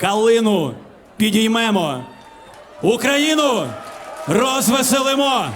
Калину підіймемо. Україну розвеселимо.